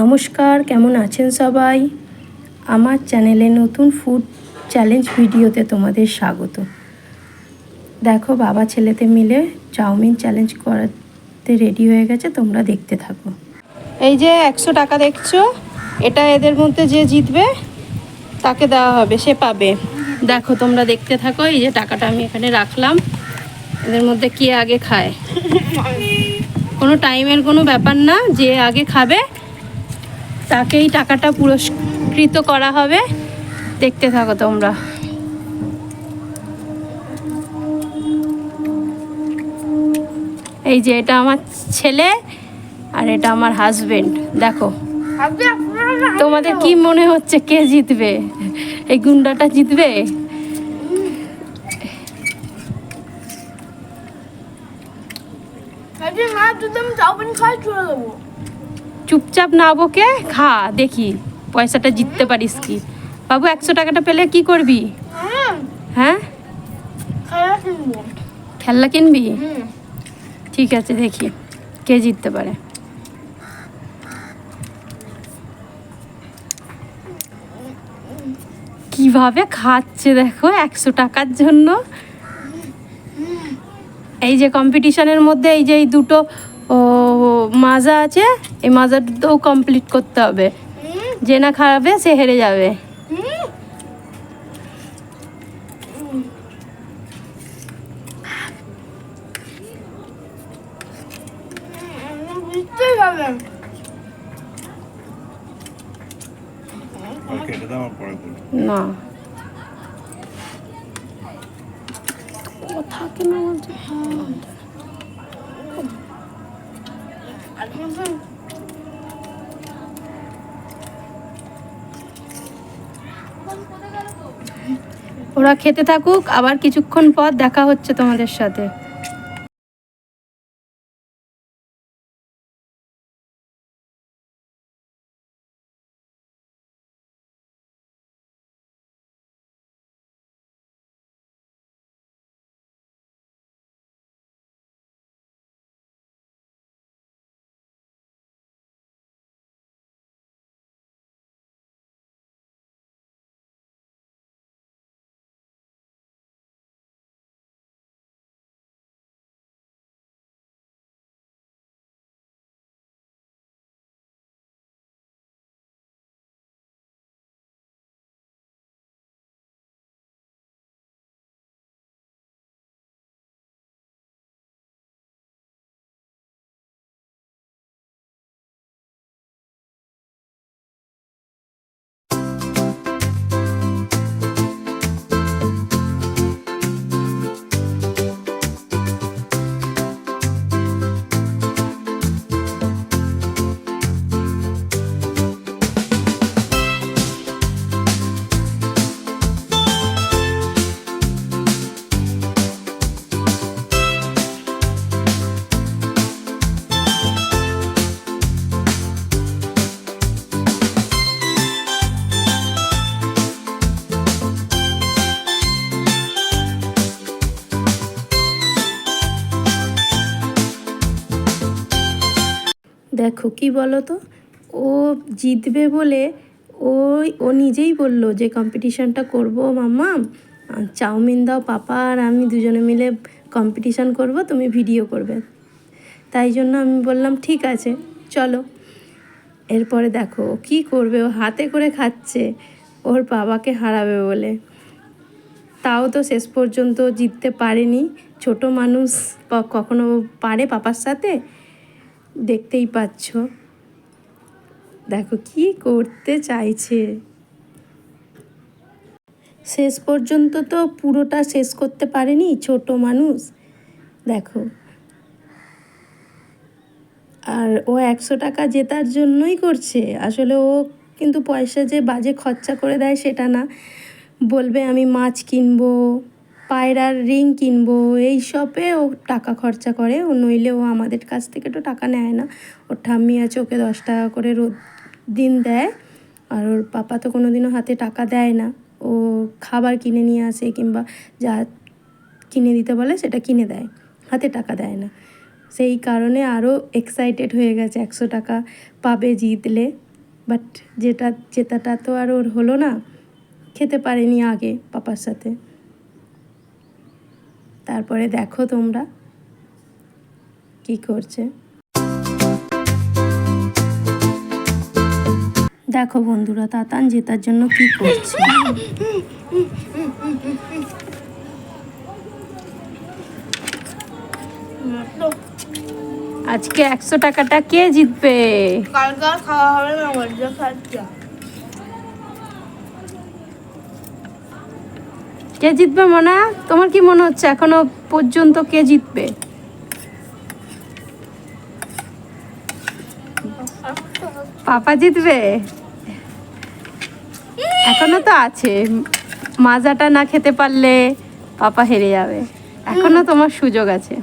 নমস্কার, কেমন আছেন সবাই? আমার চ্যানেলে নতুন ফুড চ্যালেঞ্জ ভিডিওতে তোমাদের স্বাগত। দেখো, বাবা ছেলেতে মিলে চাউমিন চ্যালেঞ্জ করাতে রেডি হয়ে গেছে, তোমরা দেখতে থাকো। এই যে একশো টাকা দেখছ, এটা এদের মধ্যে যে জিতবে, তাকে দেওয়া হবে, সে পাবে। দেখো, তোমরা দেখতে থাকো, এই যে টাকাটা আমি এখানে রাখলাম। এদের মধ্যে কে আগে খায়? কোনো টাইমের কোনো ব্যাপার না, যে আগে খাবে তাকেই টাকাটা পুরস্কৃত করা হবে। দেখতে থাকো তোমরা। এই যে এটা আমার ছেলে আর এটা আমার হাজবেন্ড দেখো। তোমাদের কি মনে হচ্ছে কে জিতবে? এই গুন্ডাটা জিতবে? আমি চাউমিন চলে চুপচাপ না বকে খা দেখি পয়সাটা জিততে পারিস কি? বাবু একশো টাকাটা পেলে কি করবি? হ্যাঁ। খাওয়া খেলনা কিনবি? ঠিক আছে দেখি কে জিততে পারে। কীভাবে খাচ্ছে দেখো একশো টাকার জন্য? এই যে কম্পিটিশনের মধ্যে এই যে এই দুটো মাজা আছে এই মাজা দুটোও কমপ্লিট করতে হবে। যে না খাবে সে হেরে যাবে। না। বলছে ওরা খেতে থাকুক আবার কিছুক্ষণ পর দেখা হচ্ছে তোমাদের সাথে। দেখো কি বলো তো ও জিতবে বলে ওই, ও নিজেই বলল যে কম্পিটিশানটা করব মাম্মা। চাউমিন দাও পাপা আর আমি দুজনে মিলে কম্পিটিশান করব, তুমি ভিডিও করবে। তাই জন্য আমি বললাম, ঠিক আছে, চলো। এরপরে দেখো কী করবে? ও হাতে করে খাচ্ছে, ওর বাবাকে হারাবে বলে। তাও তো শেষ পর্যন্ত জিততে পারেনি। ছোট মানুষ কখনো পারে পাপার সাথে? দেখতেই পাচ্ছ। দেখো কি করতে চাইছে। শেষ পর্যন্ত তো পুরোটা শেষ করতে পারেনি ছোট মানুষ। দেখো। আর ও একশো টাকা জেতার জন্যই করছে। আসলে ও কিন্তু পয়সা যে বাজে খরচা করে দেয় সেটা না। বলবে আমি মাছ কিনবো। পায়রার রিং কিনবো, এই সবে ও টাকা খরচা করে। ও নইলে ও আমাদের কাছ থেকে তো টাকা নেয় না। ওর ঠাম্মি আছে, ওকে দশ টাকা করে রোদ দিন দেয়। আর ওর পাপা তো কোনো দিনও হাতে টাকা দেয় না। ও খাবার কিনে নিয়ে আসে কিংবা যা কিনে দিতে বলে সেটা কিনে দেয়। হাতে টাকা দেয় না। সেই কারণে আরও এক্সাইটেড হয়ে গেছে, একশো টাকা পাবে জিতলে। বাট যেটা, জেতাটা তো আর ওর হলো না। খেতে পারেনি আগে পাপার সাথে। তারপরে দেখো তোমরা কি করছে। দেখো বন্ধুরা, তাতান জেতার জন্য কি করছে? আজকে একশো টাকাটা কে জিতবে? কালকে খাওয়া হবে না আমার যা খাচ্ছি কে জিতবে, মনা? তোমার কি মনে হচ্ছে? এখনও পর্যন্ত কে জিতবে? পাপা জিতবে? এখনও তো আছে। মাজাটা না খেতে পারলে পাপা হেরে যাবে। এখনও তোমার সুযোগ আছে।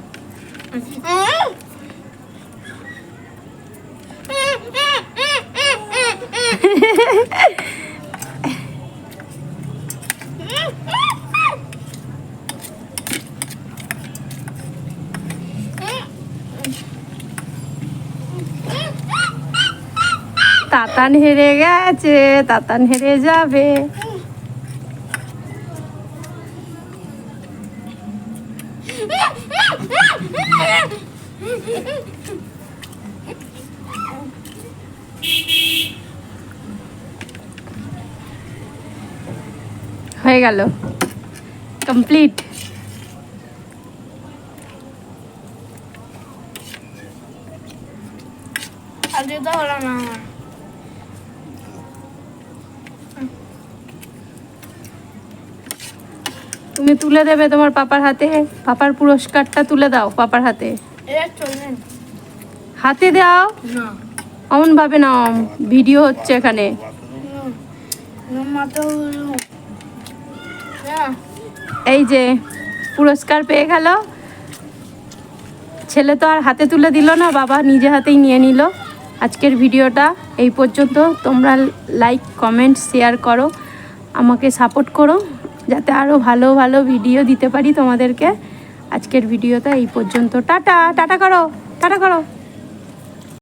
তাতান হেরে গেছে তাতান হেরে যাবে। হয়ে গেল। কমপ্লিট। আজকে তো হলো না। তুমি তুলে দেবে তোমার পাপার হাতে? পাপার পুরস্কারটা তুলে দাও পাপার হাতে। হাতে দাও? অমন ভাবে না ভিডিও হচ্ছে এখানে। এই যে পুরস্কার পেয়ে গেল। ছেলে তো আর হাতে তুলে দিল না বাবা নিজে হাতেই নিয়ে নিল। আজকের ভিডিওটা এই পর্যন্ত। তোমরা লাইক কমেন্ট শেয়ার করো। আমাকে সাপোর্ট করো। যাতে আরও ভালো ভালো ভিডিও দিতে পারি তোমাদেরকে। আজকের ভিডিওটা এই পর্যন্ত। টাটা টাটা করো টাটা করো।